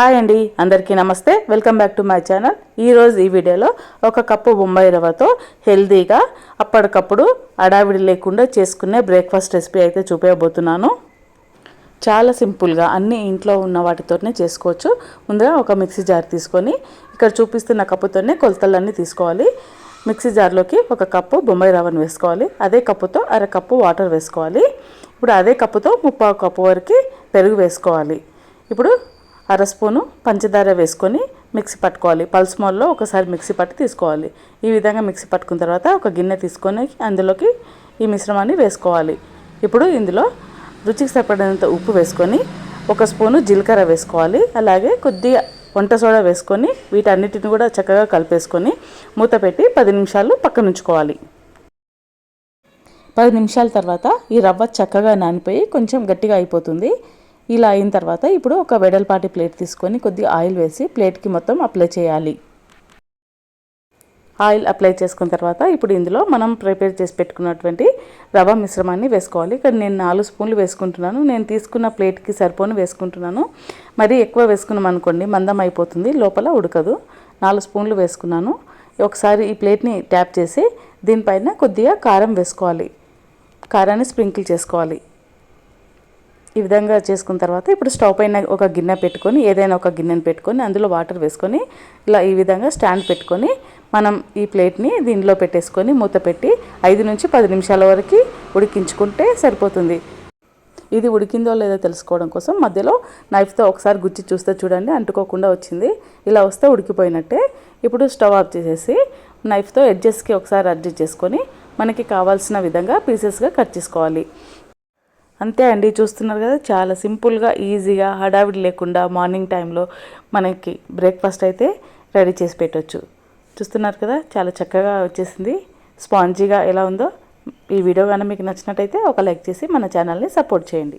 Hi అండి అందరికీ నమస్తే. Welcome back to my channel ఈరోజు ఈ వీడియోలో ఒక కప్పు బొంబాయి రవ్వతో హెల్తీగా అప్పటికప్పుడు అడావిడి లేకుండా చేసుకునే బ్రేక్ఫాస్ట్ రెసిపీ అయితే చూపించబోతున్నాను చాలా సింపుల్గా అన్ని ఇంట్లో ఉన్న వాటితోనే చేసుకోవచ్చు. ముందుగా ఒక మిక్సీ జార్ తీసుకొని ఇక్కడ చూపిస్తున్న కప్పుతోనే కొలతలన్నీ తీసుకోవాలి. మిక్సీ జార్లోకి ఒక కప్పు బొంబాయి రవ్వను వేసుకోవాలి. అదే కప్పుతో అర కప్పు వాటర్ వేసుకోవాలి. ఇప్పుడు అదే కప్పుతో ముప్పావు కప్పు వరకు పెరుగు వేసుకోవాలి. ఇప్పుడు అర స్పూను పంచదార వేసుకొని మిక్సీ పట్టుకోవాలి. పల్స్ మోల్లో ఒకసారి మిక్సీ పట్టి తీసుకోవాలి. ఈ విధంగా మిక్సీ పట్టుకున్న తర్వాత ఒక గిన్నె తీసుకొని అందులోకి ఈ మిశ్రమాన్ని వేసుకోవాలి. ఇప్పుడు ఇందులో రుచికి సరిపడినంత ఉప్పు వేసుకొని ఒక స్పూను జీలకర్ర వేసుకోవాలి. అలాగే కొద్దిగా వంట సోడా వేసుకొని వీటన్నిటిని కూడా చక్కగా కలిపేసుకొని మూత పెట్టి పది నిమిషాలు పక్కనుంచుకోవాలి పది నిమిషాల తర్వాత ఈ రవ్వ చక్కగా నానిపోయి కొంచెం గట్టిగా అయిపోతుంది. ఇలా అయిన తర్వాత ఇప్పుడు ఒక వెడల్పాటి ప్లేట్ తీసుకొని కొద్దిగా ఆయిల్ వేసి ప్లేట్కి మొత్తం అప్లై చేయాలి. ఆయిల్ అప్లై చేసుకున్న తర్వాత ఇప్పుడు ఇందులో మనం ప్రిపేర్ చేసి పెట్టుకున్నటువంటి రవ్వ మిశ్రమాన్ని వేసుకోవాలి. ఇక్కడ నేను నాలుగు స్పూన్లు వేసుకుంటున్నాను. నేను తీసుకున్న ప్లేట్కి సరిపోను వేసుకుంటున్నాను. మరి ఎక్కువ వేసుకున్నాం అనుకోండి మందం అయిపోతుంది లోపల ఉడకదు. నాలుగు స్పూన్లు వేసుకున్నాను. ఒకసారి ఈ ప్లేట్ని ట్యాప్ చేసి దీనిపైన కొద్దిగా కారం వేసుకోవాలి. కారాన్ని స్ప్రింకిల్ చేసుకోవాలి. ఈ విధంగా చేసుకున్న తర్వాత ఇప్పుడు స్టవ్ పైన ఒక గిన్నె పెట్టుకొని ఏదైనా ఒక గిన్నెను పెట్టుకొని అందులో వాటర్ వేసుకొని ఇలా ఈ విధంగా స్టాండ్ పెట్టుకొని మనం ఈ ప్లేట్ని దీనిలో పెట్టేసుకొని మూత పెట్టి ఐదు నుంచి పది నిమిషాల వరకు ఉడికించుకుంటే సరిపోతుంది. ఇది ఉడికిందో లేదో తెలుసుకోవడం కోసం మధ్యలో నైఫ్తో ఒకసారి గుచ్చి చూస్తే చూడండి అంటుకోకుండా వచ్చింది. ఇలా వస్తే ఉడికిపోయినట్టే. ఇప్పుడు స్టవ్ ఆఫ్ చేసేసి నైఫ్తో ఎడ్జెస్కి ఒకసారి అడ్జస్ట్ చేసుకొని మనకి కావాల్సిన విధంగా పీసెస్గా కట్ చేసుకోవాలి. అంతే అండి చూస్తున్నారు కదా చాలా సింపుల్గా ఈజీగా హడావిడి లేకుండా మార్నింగ్ టైంలో మనకి బ్రేక్ఫాస్ట్ అయితే రెడీ చేసి పెట్టవచ్చు చూస్తున్నారు కదా చాలా చక్కగా వచ్చేసింది. స్పాంజీగా ఎలా ఉందో ఈ వీడియో కానీ మీకు నచ్చినట్టయితే ఒక లైక్ చేసి మన ఛానల్ని సపోర్ట్ చేయండి.